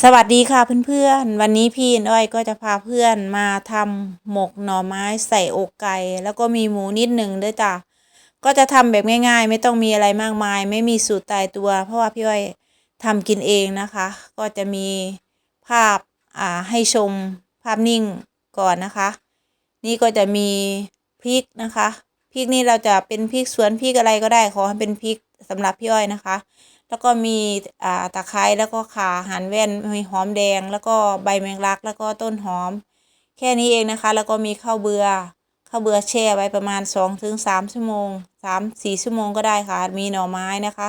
สวัสดีค่ะเพื่อนๆ วันนี้พี่อ้อยก็จะพาเพื่อนมาทำหมกหน่อไม้ใส่อกไก่แล้วก็มีหมูนิดหนึ่งด้วยจ้ะก็จะทำแบบง่ายๆ ไม่ต้องมีอะไรมากมาย ไม่มีสูตรตายตัว เพราะว่าพี่อ้อยทำกินเองนะคะ ก็จะมีภาพอ่าให้ชมภาพนิ่งก่อนนะคะ นี่ก็จะมีพริกนะคะพริกนี่เราจะเป็นพริกสวนพริกอะไรก็ได้ขอให้เป็นพริกสำหรับพี่อ้อยนะคะ แล้วก็มีอ่าตะไคร้แล้วก็ข่าหั่นแว่นมีหอมแดง แล้วก็ใบแมงลัก แล้วก็ต้นหอม แค่นี้เองนะคะ แล้วก็มีข้าวเบือข้าวเบือแช่ไว้ประมาณ 2-3ถึงชั่วโมง 3-4 ชั่วโมงก็ได้ค่ะ มีหน่อไม้นะคะ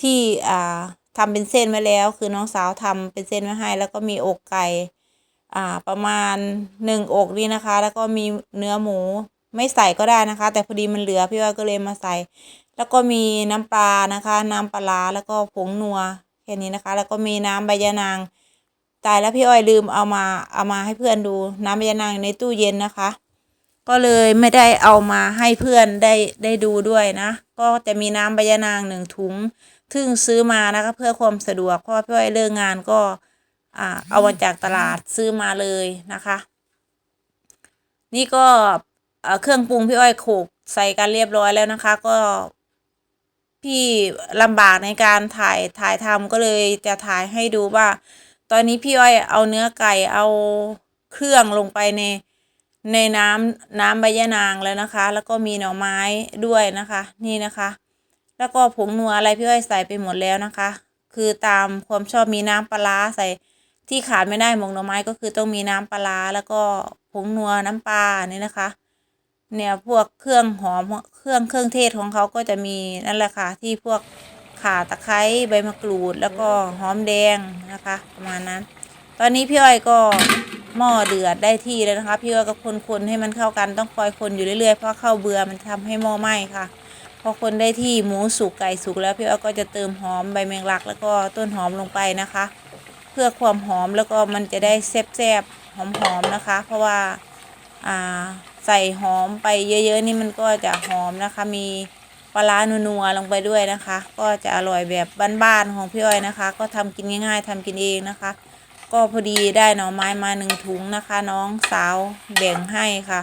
ที่อ่าทำเป็นเส้นไว้แล้วคือน้องสาวทำเป็นเส้นไว้ให้ แล้วก็มีอกไก่อ่าประมาณหนึ่งอกนี่นะคะ แล้วก็มีเนื้อหมูไม่ใส่ก็ได้นะคะ แต่พอดีมันเหลือพี่ว่าก็เลยมาใส่ แล้วก็มีน้ำปลานะคะ น้ำปลาร้าแล้วก็ผงนัวแค่นี้นะคะ แล้วก็มีน้ำใบยะนาง ตายแล้วพี่อ้อยลืมเอามาเอามาให้เพื่อนดูน้ำใบยะนางอยู่ในตู้เย็นนะคะ ก็เลยไม่ได้เอามาให้เพื่อนได้ได้ดูด้วยนะ ก็จะมีน้ำใบยะนางหนึ่งถุงซึ่งซื้อมานะคะเพื่อความสะดวกเพราะว่าพี่อ้อยเลิกงานก็อ่าเอามาจากตลาดซื้อมาเลยนะคะ นี่ก็เอ่อเครื่องปรุงพี่อ้อยโขลกใส่กันเรียบร้อยแล้วนะคะ ก็ พี่ลำบากในการถ่ายถ่ายทำก็เลยจะถ่ายให้ดูว่า ตอนนี้พี่อ้อยเอาเนื้อไก่เอาเครื่องลงไปในในน้ำน้ำใบยะนางแล้วนะคะ แล้วก็มีหน่อไม้ด้วยนะคะ นี่นะคะ แล้วก็ผงนัวอะไรพี่อ้อยใส่ไปหมดแล้วนะคะ คือตามความชอบมีน้ำปลาใส่ที่ขาดไม่ได้หมกหน่อไม้ก็คือต้องมีน้ำปลาร้าแล้วก็ผงนัวน้ำปลานี่นะคะ เนี่ยพวกเครื่องหอมเครื่องเครื่องเทศของเขาก็จะมีนั่นแหละค่ะที่พวกข่าตะไคร้ใบมะกรูดแล้วก็หอมแดงนะคะประมาณนั้น ตอนนี้พี่อ้อยก็หม้อเดือดได้ที่แล้วนะคะพี่อ้อยก็คนๆให้มันเข้ากันต้องคอยคนอยู่เรื่อยๆเพราะข้าวเบื่อมันทำให้หม้อไหม้ค่ะพอคนได้ที่หมูสุกไก่สุกแล้วพี่อ้อยก็จะเติมหอมใบแมงลัก แล้วก็ต้นหอมลงไปนะคะ เพื่อความหอมแล้วก็มันจะได้แซ่บๆหอมๆนะคะ เพราะว่าอ่า ใส่หอมไปเยอะๆนี่มันก็จะหอมนะคะ มีปลาร้านัวๆลงไปด้วยนะคะ ก็จะอร่อยแบบบ้านๆของพี่อ้อยนะคะ ก็ทำกินง่าย ๆทำกินเองนะคะ ก็พอดีได้หน่อไม้มาหนึ่งถุงนะคะ น้องสาวแบ่งให้ค่ะ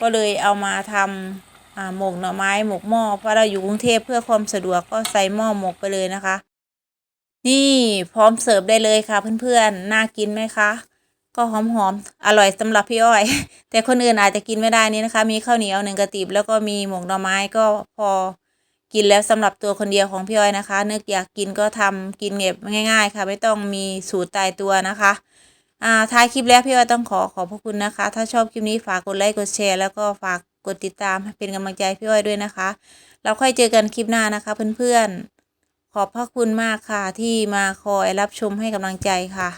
ก็เลยเอามาทำหมกหน่อไม้หมกหม้อเพราะเราอยู่กรุงเทพเพื่อความสะดวกก็ใส่หม้อหมกไปเลยนะคะ นี่พร้อมเสิร์ฟได้เลยค่ะเพื่อนๆน่ากินไหมคะ ก็หอมๆอร่อยสำหรับพี่อ้อย แต่คนอื่นอาจจะกินไม่ได้นี่นะคะ มีข้าวเหนียวหนึ่งกระติบแล้วก็มีหมกหน่อไม้ก็พอกินแล้วสำหรับตัวคนเดียวของพี่อ้อยนะคะ นึกอยากกินก็ทำกินเก็บง่าย ๆ ค่ะ ไม่ต้องมีสูตรตายตัวนะคะอ่าท้ายคลิปแล้วพี่อ้อยต้องขอขอบพระคุณนะคะ ถ้าชอบคลิปนี้ฝากกดไลค์กดแชร์แล้วก็ฝากกดติดตามเป็นกำลังใจพี่อ้อยด้วยนะคะแล้วค่อยเจอกันคลิปหน้านะคะ เพื่อนๆขอบพระคุณมากค่ะที่มาคอยรับชมให้กำลังใจค่ะ